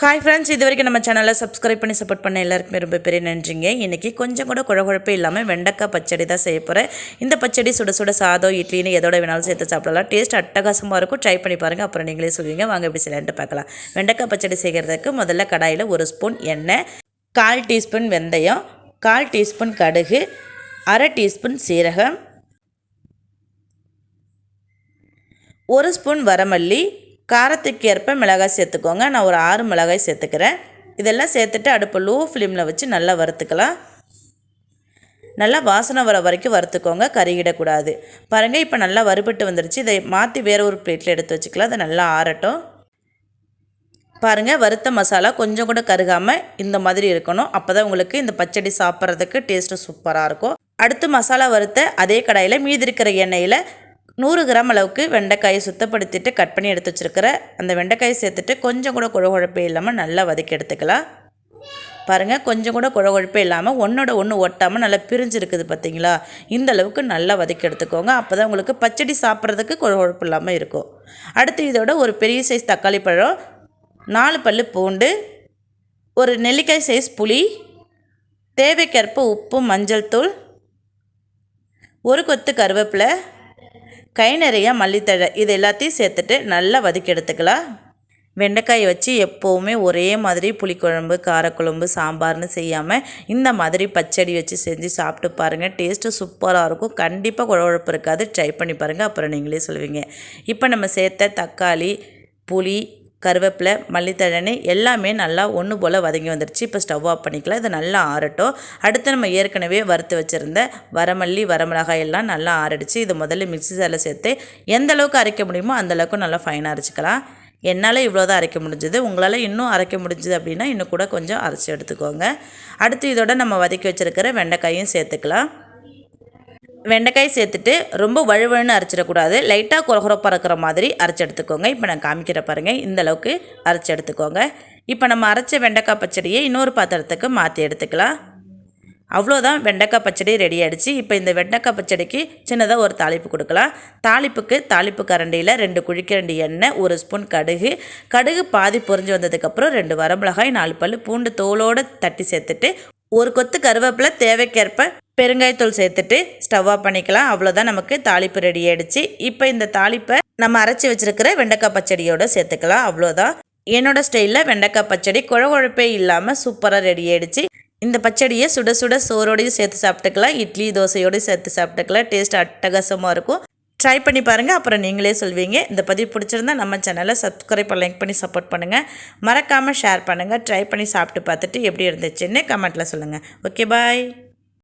Hi friends இது வரைக்கும் நம்ம சேனலை சப்ஸ்கிரைப் பண்ணி சப்போர்ட் பண்ண எல்லாருக்குமே ரொம்ப பெரிய நன்றிங்க. இன்றைக்கி கொஞ்சம் கூட குழகுழப்பே இல்லாமல் வெண்டைக்காய் பச்சடி தான் செய்ய போகிறேன் இந்த பச்சடி சுட சுட சாதம் இட்லின்னு எதோட வேணாலும் சேர்த்து சாப்பிடலாம். டேஸ்ட் அட்டகாசமாக இருக்கும். ட்ரை பண்ணி பாருங்கள் அப்புறம் நீங்களே சொல்லுவீங்க. வாங்க எப்படி செய்யலான்ட்டு பார்க்கலாம். வெண்டைக்காய் பச்சடி செய்கிறதுக்கு முதல்ல கடாயில் ஒரு ஸ்பூன் எண்ணெய் கால் டீஸ்பூன் வெந்தயம் கால் டீஸ்பூன் கடுகு அரை டீஸ்பூன் சீரகம் ஒரு ஸ்பூன் வரமல்லி காரத்துக்கு ஏற்ப மிளகாய் சேர்த்துக்கோங்க. நான் ஒரு ஆறு மிளகாய் சேர்த்துக்கிறேன். இதெல்லாம் சேர்த்துட்டு அடுப்பு லோ ஃப்ளேமில் வச்சு நல்லா வறுத்துக்கலாம். நல்லா வாசனை வர வரைக்கும் வறுத்துக்கோங்க. கருகிடக்கூடாது. பாருங்கள் இப்போ நல்லா வறுபட்டு வந்துருச்சு. இதை மாற்றி வேற ஒரு பிளேட்டில் எடுத்து வச்சுக்கலாம். அதை நல்லா ஆறட்டும். பாருங்கள் வறுத்த மசாலா கொஞ்சம் கூட கருகாமல் இந்த மாதிரி இருக்கணும். அப்போ தான் உங்களுக்கு இந்த பச்சடி சாப்பிட்றதுக்கு டேஸ்ட்டு சூப்பராக இருக்கும். அடுத்து மசாலா வறுத்த அதே கடாயில் மீதி இருக்கிற எண்ணெயில் நூறு கிராம் அளவுக்கு வெண்டைக்காயை சுத்தப்படுத்திட்டு கட் பண்ணி எடுத்து வச்சுருக்கிற அந்த வெண்டைக்காயை சேர்த்துட்டு கொஞ்சம் கூட குழகுழப்பே இல்லாமல் நல்லா வதக்கி எடுத்துக்கலாம். பாருங்கள் கொஞ்சம் கூட குழகுழப்பே இல்லாமல் ஒன்றோட ஒன்று ஒட்டாமல் நல்லா பிரிஞ்சிருக்குது பார்த்தீங்களா இந்த அளவுக்கு நல்லா வதக்கி எடுத்துக்கோங்க. அப்போ தான் உங்களுக்கு பச்சடி சாப்பிட்றதுக்கு குழகுழப்பு இல்லாமல் இருக்கும். அடுத்து இதோட ஒரு பெரிய சைஸ் தக்காளி பழம் நாலு பல் பூண்டு ஒரு நெல்லிக்காய் சைஸ் புளி தேவைக்கேற்ப உப்பு மஞ்சள் தூள் ஒரு கொத்து கருவேப்பிலை கை நிறைய மல்லித்தழை இது எல்லாத்தையும் சேர்த்துட்டு நல்லா வதக்கி எடுத்துக்கலாம். வெண்டைக்காய் வச்சு எப்போவுமே ஒரே மாதிரி புளிக்குழம்பு காரக்குழம்பு சாம்பார்னு செய்யாமல் இந்த மாதிரி பச்சடி வச்சு செஞ்சு சாப்பிட்டு பாருங்கள் டேஸ்ட்டு சூப்பராக இருக்கும். கண்டிப்பாக குழகுழப்பு இருக்காது. ட்ரை பண்ணி பாருங்கள் அப்புறம் நீங்களே சொல்லுவீங்க. இப்போ நம்ம சேர்த்த தக்காளி புளி கருவேப்பிலை மல்லித்தழனி எல்லாமே நல்லா ஒன்று போல் வதங்கி வந்துடுச்சு இப்போ ஸ்டவ் ஆஃப் பண்ணிக்கலாம். இதை நல்லா ஆறட்டும். அடுத்து நம்ம ஏற்கனவே வறுத்து வச்சுருந்த வரமல்லி வரமிளகாய் எல்லாம் நல்லா ஆறடிச்சு. இது முதல்ல மிக்ஸி ஜாரில் சேர்த்து எந்த அளவுக்கு அரைக்க முடியுமோ அந்தளவுக்கு நல்லா ஃபைனாக அரைச்சிக்கலாம். என்னால் இவ்வளோ தான் அரைக்க முடிஞ்சது. உங்களால் இன்னும் அரைக்க முடிஞ்சது அப்படின்னா இன்னும் கூட கொஞ்சம் அரைச்சி எடுத்துக்கோங்க. அடுத்து இதோட நம்ம வதக்கி வச்சுருக்கிற வெண்டைக்காயும் சேர்த்துக்கலாம். வெண்டைக்காய் சேர்த்துட்டு ரொம்ப வழுவழுன்னு அரைச்சிடக்கூடாது. லைட்டாக குறகுறப்பாக இருக்கிற மாதிரி அரைச்சி எடுத்துக்கோங்க இப்போ நான் காமிக்கிற பாருங்கள் இந்த அளவுக்கு அரைச்சி எடுத்துக்கோங்க இப்போ நம்ம அரைச்ச வெண்டைக்காய் பச்சடியை இன்னொரு பாத்திரத்துக்கு மாற்றி எடுத்துக்கலாம். அவ்வளோதான் வெண்டைக்காய் பச்சடி ரெடி ஆகிடுச்சு இப்போ இந்த வெண்டைக்காய் பச்சடிக்கு சின்னதாக ஒரு தாளிப்பு கொடுக்கலாம். தாளிப்புக்கு தாளிப்பு கரண்டியில் ரெண்டு குழிக்கரண்டி எண்ணெய் ஒரு ஸ்பூன் கடுகு. கடுகு பாதி பொறிஞ்சு வந்ததுக்கப்புறம் ரெண்டு வரமிளகாய் நாலு பல் பூண்டு தோலோடு தட்டி சேர்த்துட்டு ஒரு கொத்து கருவேப்பிலை தேவைக்கேற்ப பெருங்காயத்தூள் சேர்த்துட்டு ஸ்டவ் ஆஃப் பண்ணிக்கலாம். அவ்வளோதான் நமக்கு தாளிப்பு ரெடி ஆகிடுச்சு இப்போ இந்த தாளிப்பை நம்ம அரைச்சி வச்சுருக்கிற வெண்டைக்காய் பச்சடியோடு சேர்த்துக்கலாம். அவ்வளோதான் என்னோட ஸ்டைலில் வெண்டைக்காய் பச்சடி குழகுழப்பே இல்லாமல் சூப்பராக ரெடி ஆகிடுச்சு இந்த பச்சடியை சுட சுட சோறோடையும் சேர்த்து சாப்பிட்டுக்கலாம். இட்லி தோசையோடையும் சேர்த்து சாப்பிட்டுக்கலாம். டேஸ்ட் அட்டகாசமாக இருக்கும். ட்ரை பண்ணி பாருங்கள் அப்புறம் நீங்களே சொல்வீங்க. இந்த பதிவு பிடிச்சிருந்தா நம்ம சேனலை சப்ஸ்கிரைப் லைக் பண்ணி சப்போர்ட் பண்ணுங்கள் மறக்காமல் ஷேர் பண்ணுங்கள் ட்ரை பண்ணி சாப்பிட்டு பார்த்துட்டு எப்படி இருந்துச்சுன்னு கமெண்ட்டில் சொல்லுங்கள் ஓகே பாய்